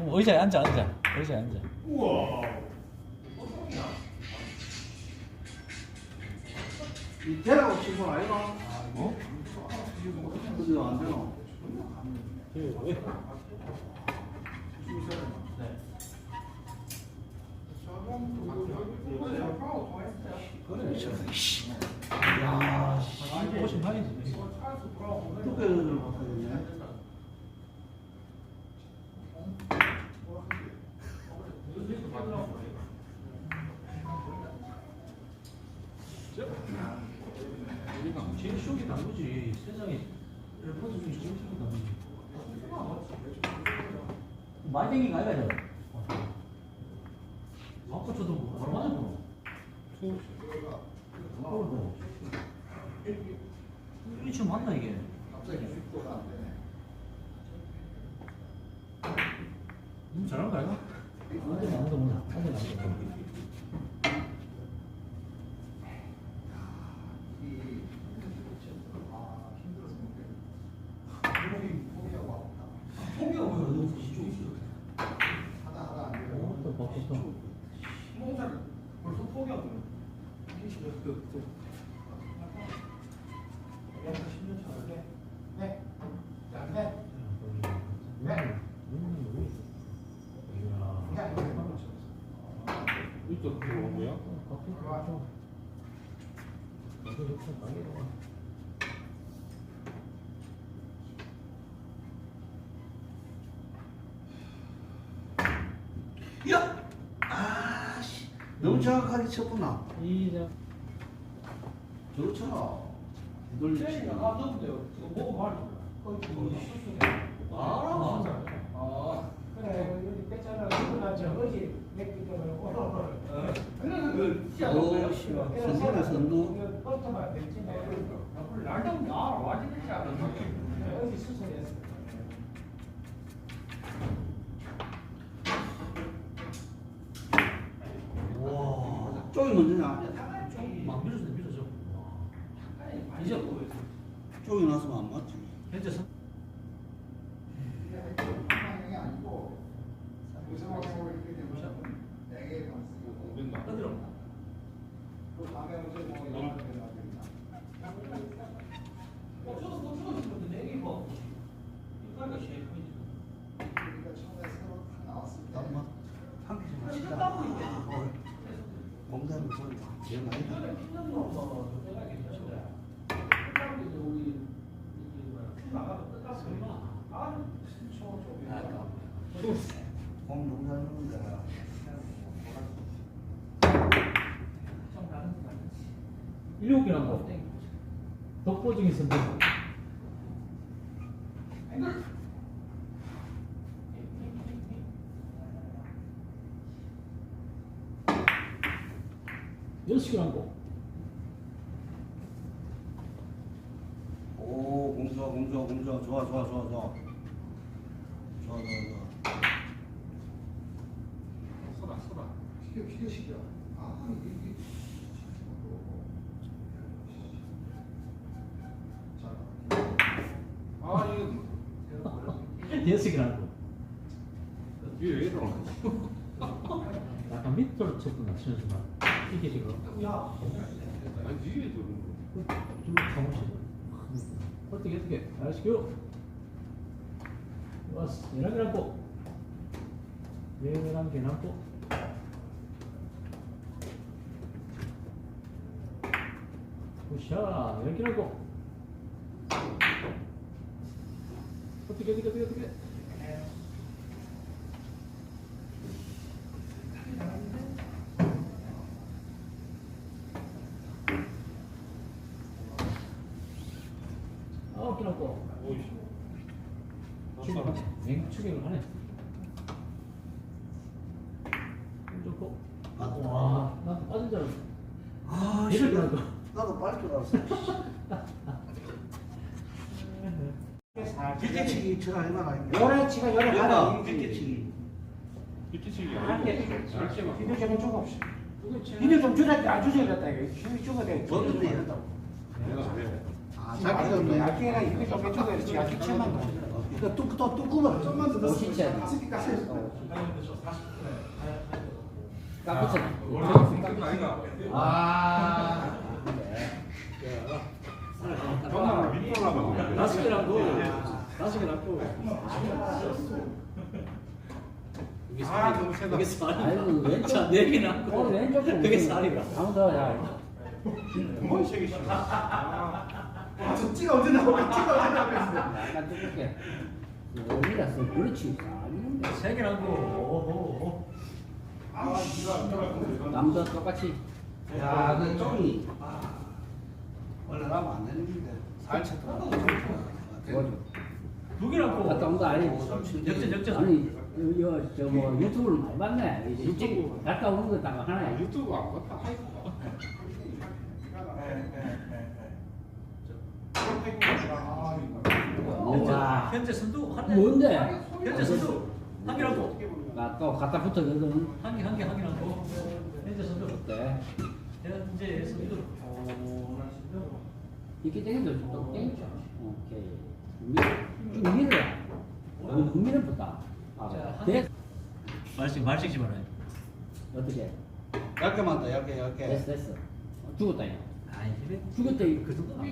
의자에 앉아 앉아 의자에 앉아 우와. 이 대라고 친구 아이가? 어? 그죠 안 씨. 야 씨, 훨씬 다니지 두께를 못하겠네. 나무지 세상에 레포트 중에 제일 댕긴 거 아이가 저 아까 저도 뭐 바로 맞았구나 그걸도 이게 지금 맞나 이게 너무 잘하는 거 아이가? 안돼 아무도 몰라 안돼 아무도 몰라 포기가 뭐야 너무 이쪽 있어 어, 또 바꿨어 벌써 포기하고. 네. 자, 네. 네. 이쪽 그거 뭐야? 야! 아씨. 너무 정확하게 쳤구나. 이자 쳐라. 돌리지. 아, 너무 돼요. 이거 보고 봐. 아, 아, 그래. 여기 뺐잖아. 그거 저 어제 아. 어제 수술했어. 와 쪽이 먼저냐? 막 밀어서 밀어서 이제 쪽이 나서면 안 맞지. 공단은 소리 손이 나. 공농단은 내가 일곱 개나 덕보 중에서 뭐? 6시간 공. 오, 공 좋아, 공 좋아, 공 좋아. 좋아, 좋아, 좋아, 좋아. 좋아, 좋아, 좋아. 서라, 서라. 좋아, 이게. 아, 예식이라고. 뒤에 이러나? 약간 밑으로 쳤구나, 순수만. 야, 아니 위에 들어. 좀 가봅시다 어떻게 어떻게 잘 시켜 왔어 열한 개 남고 열한 개 남고 굿샷 열개 남고 어떻게 어떻게 어떻게 어떻게 딴 사람. 아, 예를 들어. 나도 빨리 들어왔어. 길게치기 쳐라 해봐라. 요래치가 요래 가라. 길게치기. 길게치기. 이들 조금 없이. 이들 좀 줄였다. 안 줄였다. 힘이 죽어야 뭔데 이랬다고. 아, 자기가 약해라. 이거 좀 해줘야지. 약해 채만 가. 이거 뚝, 또 뚝구만. 좀만 더 넣었으니까. 40분에. 딱 붙여. 아. 정말 밑으로 나가. 다섯 개 남고. 다섯 개 남고. 이게 너무 세다. 이게 살이. 왼쪽 네 개 남고. 오늘 왼쪽 그게 살이다. 아무도 야. 뭔 새끼 싫어. 아, 저 찌가 언제 나오고 찌가 언제 나오고 있어. 나 뜯을게. 어디갔어? 그렇지. 세개 남고. 남도 똑같이. 야, 그 원래 나면 안 되는데. 뭐죠? 두 개랑 또 갔다 온 거 아니? 역전 역전 아니 이거 저뭐 유튜브를 많이 봤네. 이제 유튜브. 갔다 오는 거딱 하나. 유튜브 안 봤다. 우와. 현재 선두 한 개. 뭔데? 현재 선두 한 개랑 또 나또 갖다 붙었거든. 한개 한 개한또 현재 선두 어때? 현재 선두 이렇게 땡겨도 또 땡겨. 오케이. 미- 좀 밀어라. 어, 밀어 붙다. 아, 자, 한 됐. 말씩 말씩지 말아요 어떻게? 얇게만 더, 얇게, 얇게. 됐어 됐어. 어, 죽었다 야. 아이 그래 죽었다 이. 그 정도 죽었다.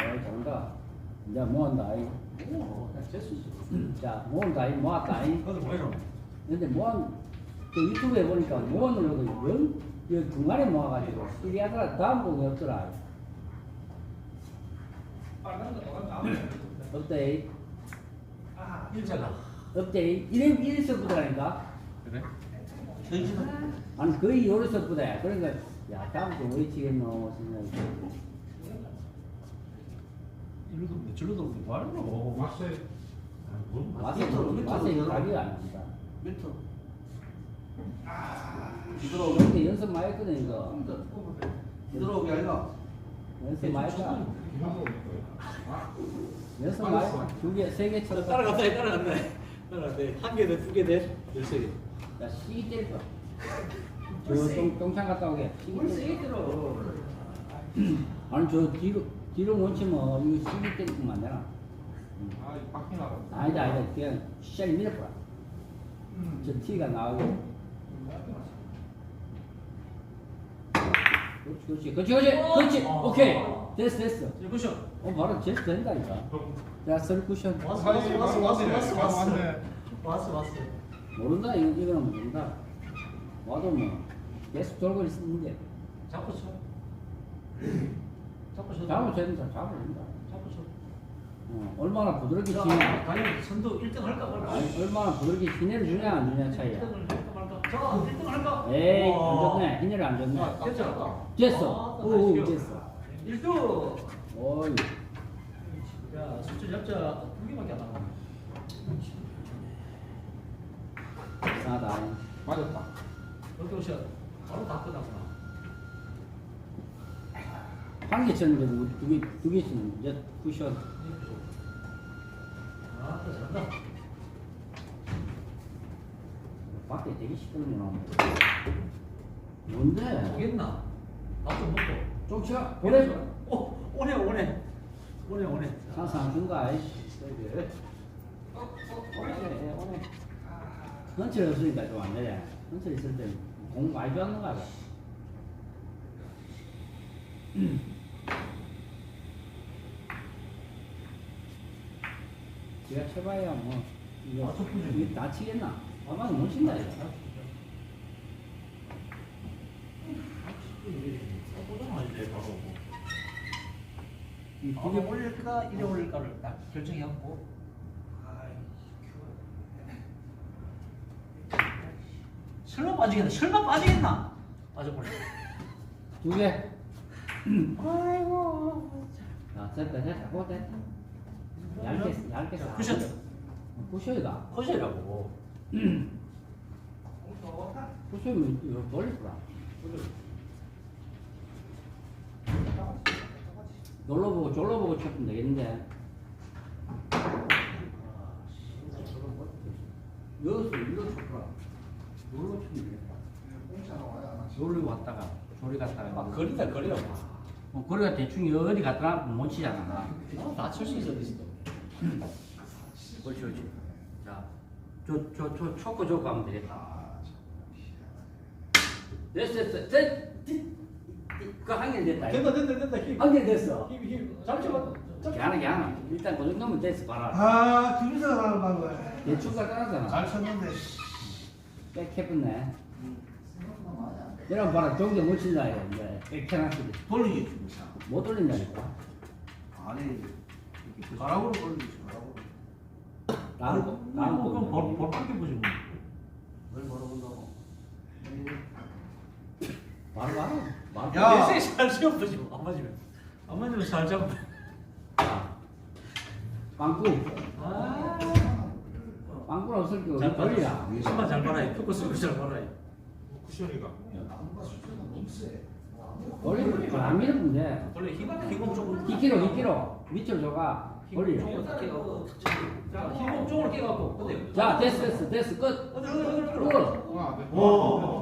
어이 잘한다. 이제 모은다 이. 됐어 자 모은다 이 모았다 이. 그것도 뭐이러 근데 모은 그 유튜브에 보니까 모은으로도 영, 이 중간에 모아가지고 이리 하더라 다음 곡이 없더라. 업데이트 일자가 업데이트 이래 이래서부터라니까. 그래? 아니 거의 요래서부터야. 그러니까 야 다음 거왜 치겠노 생각이. 놈도 며칠 놈도 말로. 왔어요. 와서 와서 연락이 안 합니다. 멘토. 들어오게. 근데 연습 많이 했거든 이거. 들어오게 아니가. 연습 많이 했다. 연습 많이 두 개, 세 개처럼. 따라갔다, 따라갔다. 따라갔다. 한 개, 돼, 두 개, 돼, 열세 개. 나 시기 때릴 거. 저 동, 동창 갔다 오게. 벌써 1대로 아니 저 뒤로 뒤로 못 치면 이거 시기 때리면 안 되나? 아, 이 바퀴 나가. 아니다, 아니다. 그냥 시작이 밀어보라. 음. 저 티가 나오고. 그렇지, 그렇지. 그렇지, 그렇지. 그렇지. 어. 오케이. 됐어, 됐어. 굿샷. 어, 바로 제스 된다니까. 자, 설 쿠션. 왔어, 왔어, 왔어, 왔어, 왔어, 왔어. 왔어, 왔어. 모른다, 이거, 이거는 모른다. 와도 뭐, 계속 돌고 있었는데. 자꾸 쳐. 잡고 쳐 잡으면 된다 잡으면 된다. 잡고 쳐 어, 얼마나 부드럽게 자, 치냐 과연 선두 1등 할까 말까. 아니, 얼마나 부드럽게 희내를 주냐 안 주냐 차이야. 1등을 할까 말까. 자 1등 할까? 에이 안. 좋네. 희내를 안 좋네. 됐죠? 됐어. 아, 오오 나이스. 됐어. 1등! 어이. 야 수출 잡자. 두 개밖에 안 나와 이상하다. 맞았다. 여기 오셔 바로 다 끝났구나 한 개 쳤는데 뭐 두개 두개 치는 이제 쿠션 아, 또 잘한다. 밖에 되게 시끄럽구나 뭔데 되겠나? 밥좀 먹고. 좀 치가 보내 오, 오네, 오네. 오네, 오네. 상상 안 준다 아이 그래. 오네 오네 헌칠 없으니까 좀 안 되네 헌칠 있을 때공 많이 좋았는가 봐 제가 쳐봐야 뭐 이거 아, 쳤구나. 이게 다 치겠나? 아마 못 친다 이거 이 이게 두개 올릴까, 이래 올릴까를 딱 결정해갖고. 설마 빠지겠나? 설마 빠지겠나? 빠져버려. 두 개. 아이고. 자, 됐다, 됐다, 고 됐다. 얇게, 얇게 어, 써. 쿠션. 쿠션이다. 커셔라고. 쿠션이면 이거 돌릴 거라. 놀러 보고 졸러 보고 쳤으면 되겠는데. 여기서 이거 쳤더라. 놀러 치면 되겠다. 놀러 왔다가 조리 갔다가. 아 거리다 거리야. 뭐 거리가 대충 어디 갔더라 못 치잖아. 나칠수 있어 어디 있어. 그렇지 그렇지. 자, 저 저 저 초코 조고 하면 되겠다. 됐어 됐어 됐. 그 한개 됐다. 된다 된다 된다 힘. 한개 됐어. 힘 힘. 잘 쳐봤다. 걔하나 걔하나. 일단 그 정도면 됐어 봐라. 아, 김민석 하는 방법. 대충가 떠나잖아. 잘 쳤는데. 빽해붙네. 여러분 봐라 종교 못 친다 이거 이제 빽해놨거든. 돌리기 중이야. 못 돌린다니까. 아니 가락으로 돌리지 가락으로. 다음 나 다음 그럼 볼 거. 볼 밖에 보지 뭐. 뭘 물어본다고? 바로 봐. 바로 야. 봐. 내잘 치면 보지 뭐. 안 맞으면. 안 맞으면 잘 잡아. 자, 빵꾸. 아. 빵꾸는 없을 게잘 어디 걸리라. 한번 잘 봐라. 표코 쓰고 잘 봐라. 쿠션이가. 걸리면 안 밀으면 돼. 원래 힘 힘은 조금 2kg 2kg 밑으로 줘가 올려. 종을 다 깨갖고 자, 됐어 됐어 됐어 끝. 끝. 와. 와.